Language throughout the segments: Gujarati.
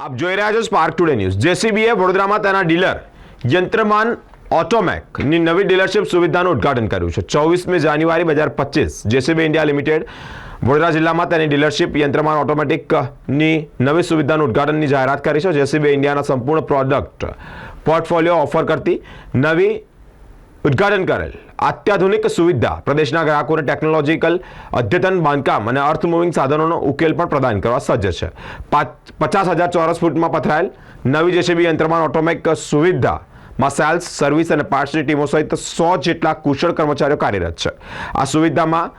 આપ જોઈ રહ્યા છો સ્પાર્ક ટુડે ન્યૂઝ જેસીબીએ વડોદરામાં તેના ડીલર યંત્રમાન ઓટોમેકની નવી ડીલરશીપ સુવિધાનું ઉદ્ઘાટન કર્યું છે. ચોવીસમી જાન્યુઆરી બે હજાર પચીસ જેસીબી ઇન્ડિયા લિમિટેડ વડોદરા જિલ્લામાં તેની ડીલરશીપ યંત્રમાન ઓટોમેટિકની નવી સુવિધાનું ઉદ્ઘાટનની જાહેરાત કરી છે. જેસીબી ઇન્ડિયાના સંપૂર્ણ પ્રોડક્ટ પોર્ટફોલિયો ઓફર કરતી નવી ઉદ્ઘાટન કરેલ. અત્યાધુનિક સુવિધા, પ્રદેશના ગ્રાહકોને ટેકનોલોજીકલ અદ્યતન બાંધકામ અને અર્થ મૂવિંગ સાધનોનો ઉકેલ પણ પ્રદાન કરવા સજ્જ છે. પાંચ- પચાસ હજાર ચોરસ ફૂટમાં પથરાયેલ નવી જેસીબી યંત્રમાન ઓટોમેક સુવિધામાં સેલ્સ સર્વિસ અને પાર્ટ્સની ટીમો સહિત સો જેટલા કુશળ કર્મચારીઓ કાર્યરત છે. આ સુવિધામાં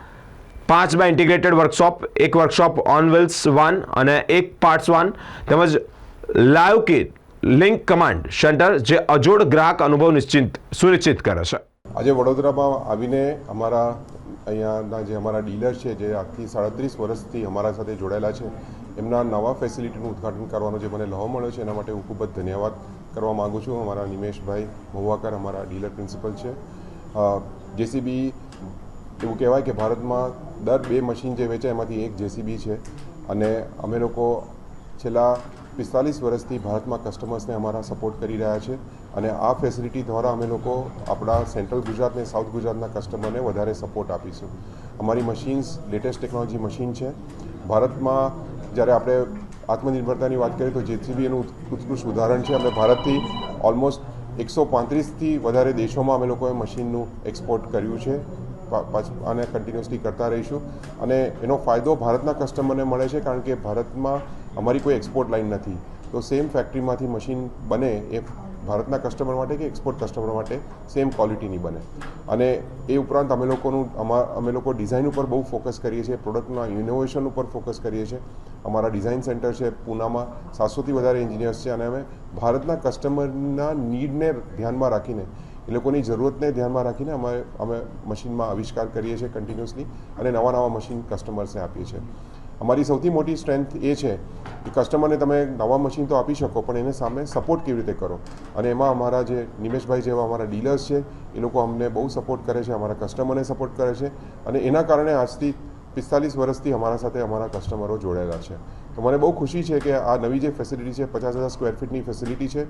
પાંચ બાય ઇન્ટિગ્રેટેડ વર્કશોપ એક વર્કશોપ ઓન વ્હીલ્સ વન અને એક પાર્ટ્સ વન તેમજ live kit link command centre જે અજોડ ગ્રાહક અનુભવ નિશ્ચિત, સુનિશ્ચિત કરે છે. આજે વડોદરામાં આવીને અમારા અહીંયાના જે અમારા ડીલર છે, જે આજથી સાડત્રીસ વર્ષથી અમારા સાથે જોડાયેલા છે, એમના નવા ફેસિલિટીનું ઉદ્ઘાટન કરવાનો જે મને લહો મળ્યો છે, એના માટે હું ખૂબ જ ધન્યવાદ કરવા માગું છું. અમારા નિમેશભાઈ મહુવાકર અમારા ડીલર પ્રિન્સિપલ છે. જેસીબી એવું કહેવાય કે ભારતમાં દર બે મશીન જે વેચાય એમાંથી એક જેસીબી છે. અને અમે લોકો છેલ્લા પિસ્તાલીસ વર્ષથી ભારતમાં કસ્ટમર્સને અમારા સપોર્ટ કરી રહ્યા છે અને આ ફેસિલિટી દ્વારા અમે લોકો આપણા સેન્ટ્રલ ગુજરાત અને સાઉથ ગુજરાતના કસ્ટમરને વધારે સપોર્ટ આપીશું. અમારી મશીન્સ લેટેસ્ટ ટેકનોલોજી મશીન છે. ભારતમાં જ્યારે આપણે આત્મનિર્ભરતાની વાત કરીએ તો જેસીબી એનું ઉત- ઉત્કૃષ્ટ ઉદાહરણ છે. અમે ભારતથી ઓલમોસ્ટ એકસો પાંત્રીસથી વધારે દેશોમાં અમે લોકોએ મશીનનું એક્સપોર્ટ કર્યું છે. આને કન્ટિન્યુઅસલી કરતા રહીશું. અને એનો ફાયદો ભારતના કસ્ટમરને મળે છે કારણ કે ભારતમાં અમારી કોઈ એક્સપોર્ટ લાઇન નથી. તો સેમ ફેક્ટરીમાંથી મશીન બને એ ભારતના કસ્ટમર માટે કે એક્સપોર્ટ કસ્ટમર માટે સેમ ક્વોલિટીની બને. અને એ ઉપરાંત અમે લોકોનું, અમા લોકો ડિઝાઇન ઉપર બહુ ફોકસ કરીએ છીએ પ્રોડક્ટના ઇનોવેશન ઉપર ફોકસ કરીએ છીએ. અમારા ડિઝાઇન સેન્ટર છે પૂનામાં, સાતસોથી વધારે એન્જિનિયર્સ છે અને અમે ભારતના કસ્ટમરના નીડને ધ્યાનમાં રાખીને, એ લોકોની જરૂરતને ધ્યાનમાં રાખીને અમે અમે મશીનમાં આવિષ્કાર કરીએ છીએ કન્ટિન્યુઅસલી અને નવા નવા મશીન કસ્ટમર્સને આપીએ છીએ. અમારી સૌથી મોટી સ્ટ્રેન્થ એ છે કે કસ્ટમરને તમે નવા મશીન તો આપી શકો, પણ એને સામે સપોર્ટ કેવી રીતે કરો? અને એમાં અમારા જે નિમેશભાઈ જેવા અમારા ડીલર્સ છે, એ લોકો અમને બહુ સપોર્ટ કરે છે, અમારા કસ્ટમરને સપોર્ટ કરે છે. અને એના કારણે આજથી પિસ્તાલીસ વર્ષથી અમારા સાથે અમારા કસ્ટમરો જોડાયેલા છે. તો મને બહુ ખુશી છે કે આ નવી જે ફેસિલિટી છે પચાસ હજાર સ્ક્વેર ફીટની ફેસિલિટી છે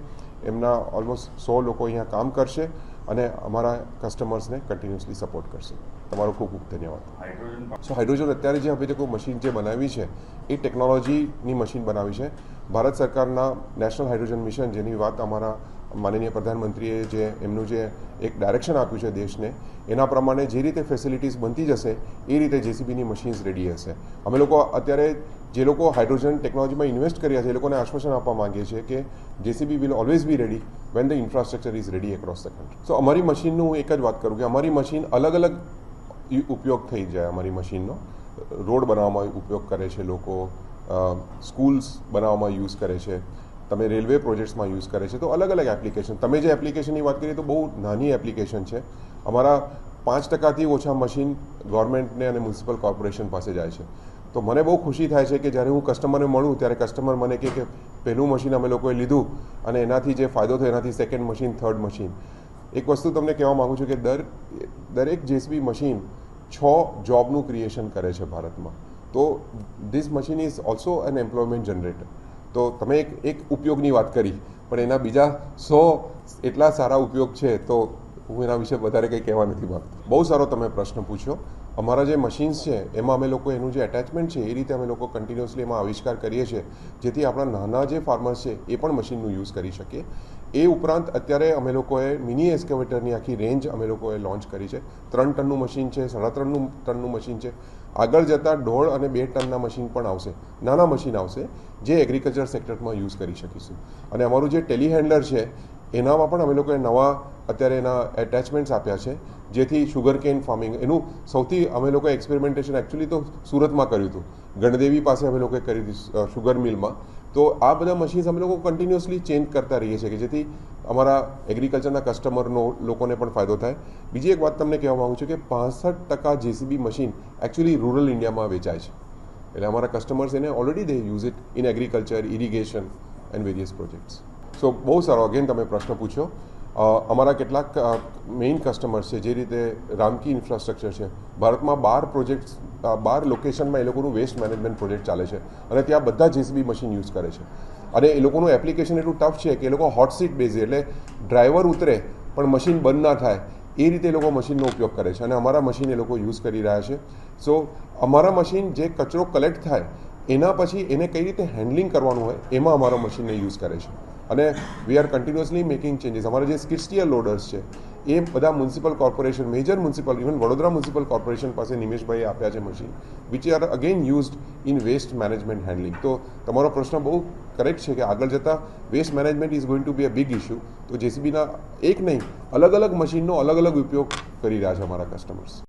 એમના ઓલમોસ્ટ સો લોકો અહીંયા કામ કરશે અને અમારા કસ્ટમર્સને કન્ટિન્યુઅસલી સપોર્ટ કરશે. તમારો ખૂબ ખૂબ ધન્યવાદ. સો હાઇડ્રોજન અત્યારે જે હવે લોકો મશીન જે બનાવી છે એ ટેકનોલોજીની મશીન બનાવી છે. ભારત સરકારના નેશનલ હાઇડ્રોજન મિશન જેની વાત અમારા માનનીય પ્રધાનમંત્રીએ જે એમનું જે એક ડાયરેક્શન આપ્યું છે દેશને, એના પ્રમાણે જે રીતે ફેસિલિટીઝ બનતી જશે, એ રીતે જેસીબીની મશીન્સ રેડી હશે. અમે લોકો અત્યારે જે લોકો હાઇડ્રોજન ટેકનોલોજીમાં ઇન્વેસ્ટ કર્યા છે, એ લોકોને આશ્વાસન આપવા માંગીએ છીએ કે JCB will always be ready when the infrastructure is ready across the country so અમારી મશીનનું એક જ વાત કરું કે અમારી મશીન અલગ અલગ ઉપયોગ થઈ જાય, અમારી મશીનનો રોડ બનાવવામાં ઉપયોગ કરે છે લોકો સ્કૂલ્સ બનાવવામાં યુઝ કરે છે. તમે રેલવે પ્રોજેક્ટ્સમાં યુઝ કરે છે. તો અલગ અલગ એપ્લિકેશન તમે જે એપ્લિકેશનની વાત કરીએ તો બહુ નાની એપ્લિકેશન છે. અમારા પાંચ ટકાથી ઓછા મશીન ગવર્મેન્ટને અને મ્યુનિસિપલ કોર્પોરેશન પાસે જાય છે. તો મને બહુ ખુશી થાય છે કે જ્યારે હું કસ્ટમરને મળું, ત્યારે કસ્ટમર મને કહે કે પહેલું મશીન અમે લોકોએ લીધું અને એનાથી જે ફાયદો થયો, એનાથી સેકન્ડ મશીન થર્ડ મશીન એક વસ્તુ તમને કહેવા માગું છું કે દર, દરેક જેસબી મશીન છ જોબનું ક્રિએશન કરે છે ભારતમાં. તો this machine is also an employment generator તો તમે એક એક ઉપયોગની વાત કરી, પણ એના બીજા સો એટલા સારા ઉપયોગ છે, તો હું એના વિશે વધારે કંઈ કહેવા નથી માગતો. બહુ સારો તમે પ્રશ્ન પૂછ્યો. અમારા જે મશીન્સ છે, એમાં અમે લોકો એનું જે એટેચમેન્ટ છે, એ રીતે અમે લોકો કન્ટિન્યુઅસલી એમાં આવિષ્કાર કરીએ છીએ, જેથી આપણા નાના જે ફાર્મર્સ છે, એ પણ મશીનનું યુઝ કરી શકીએ એ ઉપરાંત અત્યારે અમે લોકોએ મિની એસ્કેવેટરની આખી રેન્જ અમે લોકોએ લોન્ચ કરી છે. ત્રણ ટનનું મશીન છે, સાડા ત્રણનું ટનનું મશીન છે. આગળ જતાં દોઢ અને બે ટનના મશીન પણ આવશે. નાના મશીન આવશે, જે એગ્રીકલ્ચર સેક્ટરમાં યુઝ કરી શકીશું. અને અમારું જે ટેલિહેન્ડલર છે, એનામાં પણ અમે લોકોએ નવા અત્યારે એના એટેચમેન્ટ્સ આપ્યા છે. જેથી શુગર કેન ફાર્મિંગ એનું સૌથી અમે લોકોએ એક્સપેરિમેન્ટેશન એકચ્યુઅલી તો સુરતમાં કર્યું હતું. ગણદેવી પાસે અમે લોકોએ કરી હતી શુગર મિલમાં તો આ બધા મશીન્સ અમે લોકો કન્ટિન્યુઅસલી ચેન્જ કરતા રહીએ છીએ કે જેથી અમારા એગ્રીકલ્ચરના કસ્ટમરનો લોકોને પણ ફાયદો થાય. બીજી એક વાત તમને કહેવા માગું છું કે પાસઠ ટકા જેસીબી મશીન એકચ્યુઅલી રૂરલ ઇન્ડિયામાં વેચાય છે. એટલે અમારા કસ્ટમર્સ એને already they use it in agriculture irrigation and various projects so બહુ સારો અગેન તમે પ્રશ્ન પૂછ્યો. અમારા કેટલાક મેઇન કસ્ટમર્સ છે, જે રીતે રામકી ઇન્ફ્રાસ્ટ્રક્ચર છે. ભારતમાં બાર પ્રોજેક્ટ્સ બાર લોકેશનમાં એ લોકોનું વેસ્ટ મેનેજમેન્ટ પ્રોજેક્ટ ચાલે છે અને ત્યાં બધા જેસીબી મશીન યુઝ કરે છે. અને એ લોકોનું એપ્લિકેશન એટલું ટફ છે કે એ લોકો હોટ સીટ બેઝ એટલે ડ્રાઈવર ઉતરે પણ મશીન બંધ ના થાય. એ રીતે એ લોકો મશીનનો ઉપયોગ કરે છે અને અમારા મશીન એ લોકો યુઝ કરી રહ્યા છે. સો અમારા મશીન જે કચરો કલેક્ટ થાય, એના પછી એને કઈ રીતે હેન્ડલિંગ કરવાનું હોય, એમાં અમારા મશીનને યુઝ કરે છે. અને we are continuously making changes અમારા જે સ્કિસ્ટિયર લોડર્સ છે, એ બધા municipal corporation major municipal even Vadodara municipal corporation પાસે નિમેશભાઈએ આપ્યા છે machine which are again used in waste management handling તો તમારો પ્રશ્ન બહુ કરેક્ટ છે કે આગળ જતાં waste management is going to be a big issue તો જેસીબીના એક નહીં, અલગ અલગ મશીનનો અલગ અલગ ઉપયોગ કરી રહ્યા છે અમારા કસ્ટમર્સ